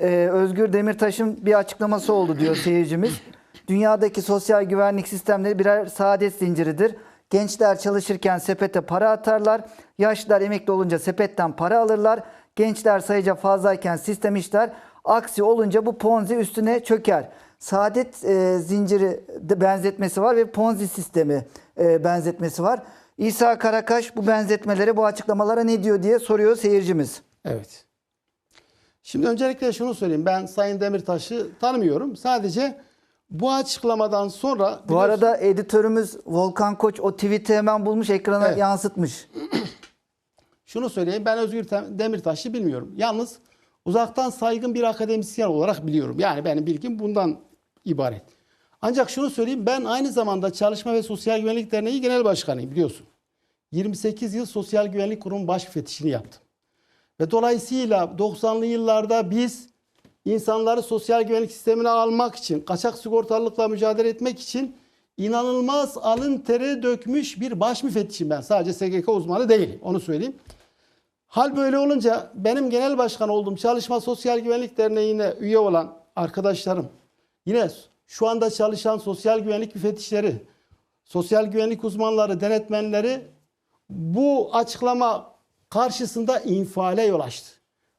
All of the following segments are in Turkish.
e, Özgür Demirtaş'ın bir açıklaması oldu diyor seyircimiz. Dünyadaki sosyal güvenlik sistemleri birer saadet zinciridir. Gençler çalışırken sepete para atarlar. Yaşlılar emekli olunca sepetten para alırlar. Gençler sayıca fazlayken sistem işler. Aksi olunca bu ponzi üstüne çöker. Saadet e, zinciri de benzetmesi var ve ponzi sistemi e, benzetmesi var. İsa Karakaş bu benzetmelere, bu açıklamalara ne diyor diye soruyor seyircimiz. Evet. Şimdi öncelikle şunu söyleyeyim. Ben Sayın Demirtaş'ı tanımıyorum. Sadece bu açıklamadan sonra Bu arada editörümüz Volkan Koç o tweet'i hemen bulmuş ekrana Evet. yansıtmış. şunu söyleyeyim. Ben Özgür Demirtaş'ı bilmiyorum. Yalnız uzaktan saygın bir akademisyen olarak biliyorum. Yani benim bilgim bundan ibaret. Ancak şunu söyleyeyim. Ben aynı zamanda Çalışma ve Sosyal Güvenlik Derneği Genel Başkanıyım biliyorsun. 28 yıl Sosyal Güvenlik Kurumu baş müfettişini yaptım. Ve dolayısıyla 90'lı yıllarda biz insanları sosyal güvenlik sistemine almak için, kaçak sigortalılıkla mücadele etmek için inanılmaz alın teri dökmüş bir baş müfettişim ben. Sadece SGK uzmanı değilim. Onu söyleyeyim. Hal böyle olunca benim genel başkan olduğum Çalışma Sosyal Güvenlik Derneği'ne üye olan arkadaşlarım, yine şu anda çalışan sosyal güvenlik müfettişleri, sosyal güvenlik uzmanları, denetmenleri bu açıklama karşısında infiale yol açtı.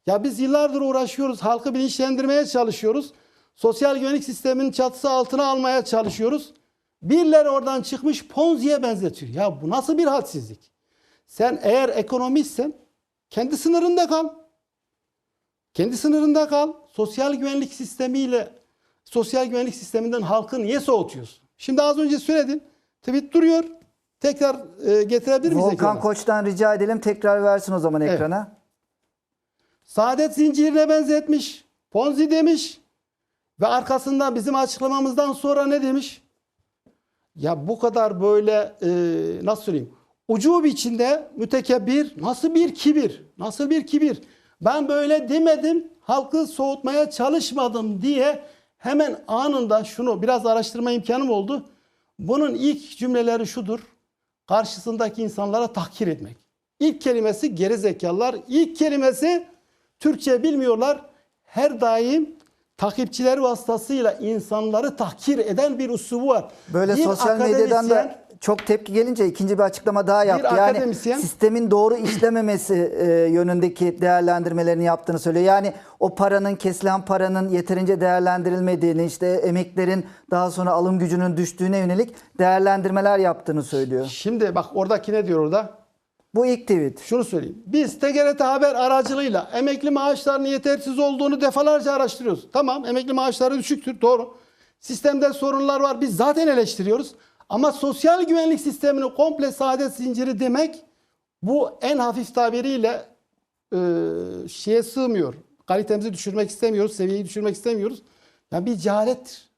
Ya biz yıllardır uğraşıyoruz, halkı bilinçlendirmeye çalışıyoruz. Sosyal güvenlik sisteminin çatısı altına almaya çalışıyoruz. Birileri oradan çıkmış Ponzi'ye benzetiyor. Ya bu nasıl bir hadsizlik? Sen eğer ekonomistsen kendi sınırında kal. Kendi sınırında kal. Sosyal güvenlik sistemiyle sosyal güvenlik sisteminden halkı niye soğutuyorsun? Şimdi az önce söyledin. Tweet duruyor. Tekrar e, getirebilir miyiz Volkan ekrana? Koç'tan rica edelim tekrar versin o zaman Evet. ekrana. Saadet zincirine benzetmiş. Ponzi demiş. Ve arkasından bizim açıklamamızdan sonra ne demiş? Ya bu kadar böyle e, nasıl söyleyeyim? Ucu içinde mütekebbir nasıl bir kibir? Nasıl bir kibir? Ben böyle demedim. Halkı soğutmaya çalışmadım diye hemen anında şunu biraz araştırma imkanım oldu. Bunun ilk cümleleri şudur. Karşısındaki insanlara tahkir etmek. İlk kelimesi geri zekalılar. İlk kelimesi Türkçe bilmiyorlar. Her daim takipçiler vasıtasıyla insanları tahkir eden bir üslubu var. Böyle Bir sosyal medyadan da çok tepki gelince ikinci bir açıklama daha yaptı. Yani akademisyen- sistemin doğru işlememesi e, yönündeki değerlendirmelerini yaptığını söylüyor. Yani o paranın kesilen paranın yeterince değerlendirilmediğini, işte emeklerin daha sonra alım gücünün düştüğüne yönelik değerlendirmeler yaptığını söylüyor. Şimdi bak oradaki ne diyor orada? Bu ilk tweet. Şunu söyleyeyim. Biz TGRT Haber aracılığıyla emekli maaşlarının yetersiz olduğunu defalarca araştırıyoruz. Tamam emekli maaşları düşüktür doğru. Sistemde sorunlar var biz zaten eleştiriyoruz. Ama sosyal güvenlik sistemini komple saadet zinciri demek bu en hafif tabiriyle e, şeye sığmıyor. Kalitemizi düşürmek istemiyoruz, seviyeyi düşürmek istemiyoruz. Ya bir cehalettir.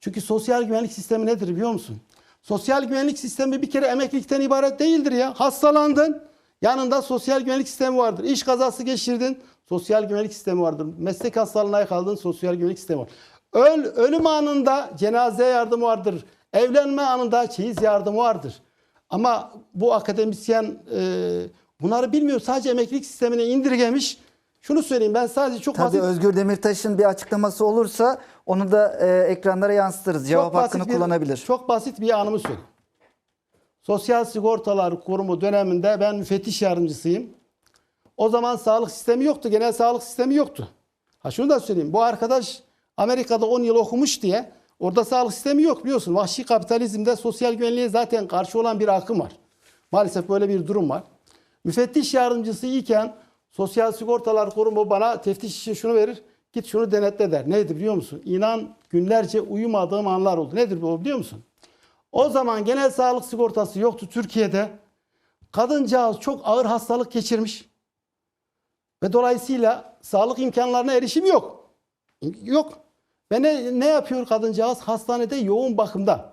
Çünkü sosyal güvenlik sistemi nedir biliyor musun? Sosyal güvenlik sistemi bir kere emeklilikten ibaret değildir ya. Hastalandın, yanında sosyal güvenlik sistemi vardır. İş kazası geçirdin, sosyal güvenlik sistemi vardır. Meslek hastalığına yakaladın, sosyal güvenlik sistemi var. Öl, ölüm anında cenaze yardımı vardır. Evlenme anında çeyiz yardımı vardır. Ama bu akademisyen e, bunları bilmiyor. Sadece emeklilik sistemine indirgemiş. Şunu söyleyeyim ben sadece çok Tabii basit Özgür Demirtaş'ın bir açıklaması olursa onu da e, ekranlara yansıtırız. Cevap hakkını bir- kullanabilir. Çok basit bir anımı söyleyeyim. Sosyal Sigortalar Kurumu döneminde ben müfettiş yardımcısıyım. O zaman sağlık sistemi yoktu. Genel sağlık sistemi yoktu. Ha şunu da söyleyeyim. Bu arkadaş Amerika'da 10 yıl okumuş diye orada sağlık sistemi yok biliyorsun. Vahşi kapitalizmde sosyal güvenliğe zaten karşı olan bir akım var. Maalesef böyle bir durum var. Müfettiş yardımcısı iken Sosyal Sigortalar Kurumu bana teftiş için şunu verir. Git şunu denetle der. Neydi biliyor musun? İnan günlerce uyumadığım anlar oldu. Nedir bu biliyor musun? O zaman genel sağlık sigortası yoktu Türkiye'de. Kadıncağız çok ağır hastalık geçirmiş. Ve dolayısıyla sağlık imkanlarına erişim yok. Yok. Ve ne, ne yapıyor kadıncağız? Hastanede yoğun bakımda.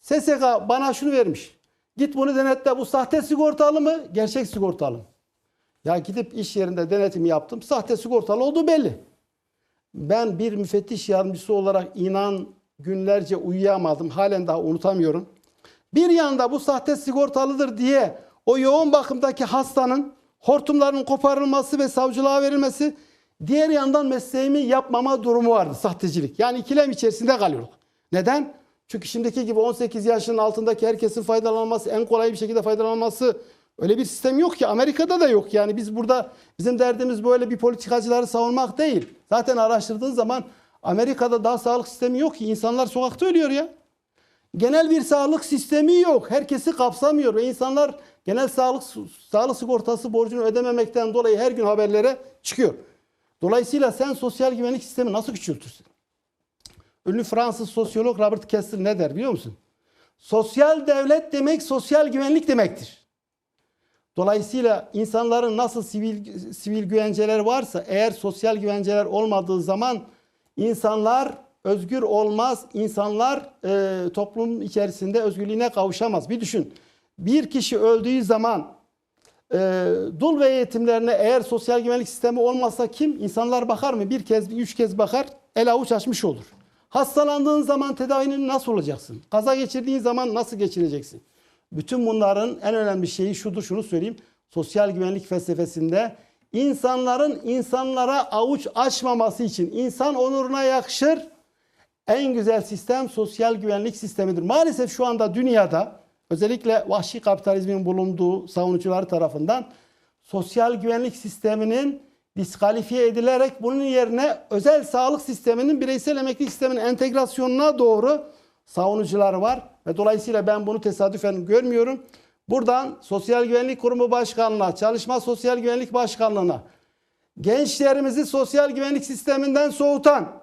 SSK bana şunu vermiş. Git bunu denetle bu sahte sigortalı mı? Gerçek sigortalı mı? Ya gidip iş yerinde denetim yaptım. Sahte sigortalı olduğu belli. Ben bir müfettiş yardımcısı olarak inan günlerce uyuyamadım. Halen daha unutamıyorum. Bir yanda bu sahte sigortalıdır diye o yoğun bakımdaki hastanın hortumlarının koparılması ve savcılığa verilmesi. Diğer yandan mesleğimi yapmama durumu vardı. Sahtecilik. Yani ikilem içerisinde kalıyorduk. Neden? Çünkü şimdiki gibi 18 yaşının altındaki herkesin faydalanması, en kolay bir şekilde faydalanması öyle bir sistem yok ki. Amerika'da da yok. Yani biz burada bizim derdimiz böyle bir politikacıları savunmak değil. Zaten araştırdığın zaman Amerika'da daha sağlık sistemi yok ki. İnsanlar sokakta ölüyor ya. Genel bir sağlık sistemi yok. Herkesi kapsamıyor ve insanlar genel sağlık sağlık sigortası borcunu ödememekten dolayı her gün haberlere çıkıyor. Dolayısıyla sen sosyal güvenlik sistemi nasıl küçültürsün? Ünlü Fransız sosyolog Robert Kessler ne der biliyor musun? Sosyal devlet demek sosyal güvenlik demektir. Dolayısıyla insanların nasıl sivil sivil güvenceler varsa eğer sosyal güvenceler olmadığı zaman insanlar özgür olmaz. İnsanlar e, toplum içerisinde özgürlüğüne kavuşamaz. Bir düşün. Bir kişi öldüğü zaman e, dul ve yetimlerine eğer sosyal güvenlik sistemi olmazsa kim? İnsanlar bakar mı? Bir kez, üç kez bakar. El avuç açmış olur. Hastalandığın zaman tedavinin nasıl olacaksın? Kaza geçirdiğin zaman nasıl geçireceksin? Bütün bunların en önemli şeyi şudur, şunu söyleyeyim. Sosyal güvenlik felsefesinde insanların insanlara avuç açmaması için insan onuruna yakışır en güzel sistem sosyal güvenlik sistemidir. Maalesef şu anda dünyada özellikle vahşi kapitalizmin bulunduğu savunucuları tarafından sosyal güvenlik sisteminin diskalifiye edilerek bunun yerine özel sağlık sisteminin bireysel emeklilik sisteminin entegrasyonuna doğru savunucular var. Ve dolayısıyla ben bunu tesadüfen görmüyorum. Buradan Sosyal Güvenlik Kurumu Başkanlığı'na, Çalışma Sosyal Güvenlik Başkanlığı'na gençlerimizi sosyal güvenlik sisteminden soğutan,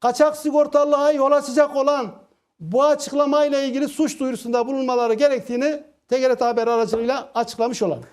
kaçak sigortalılığa yol açacak olan bu açıklamayla ilgili suç duyurusunda bulunmaları gerektiğini TGRT Haber aracılığıyla açıklamış olalım.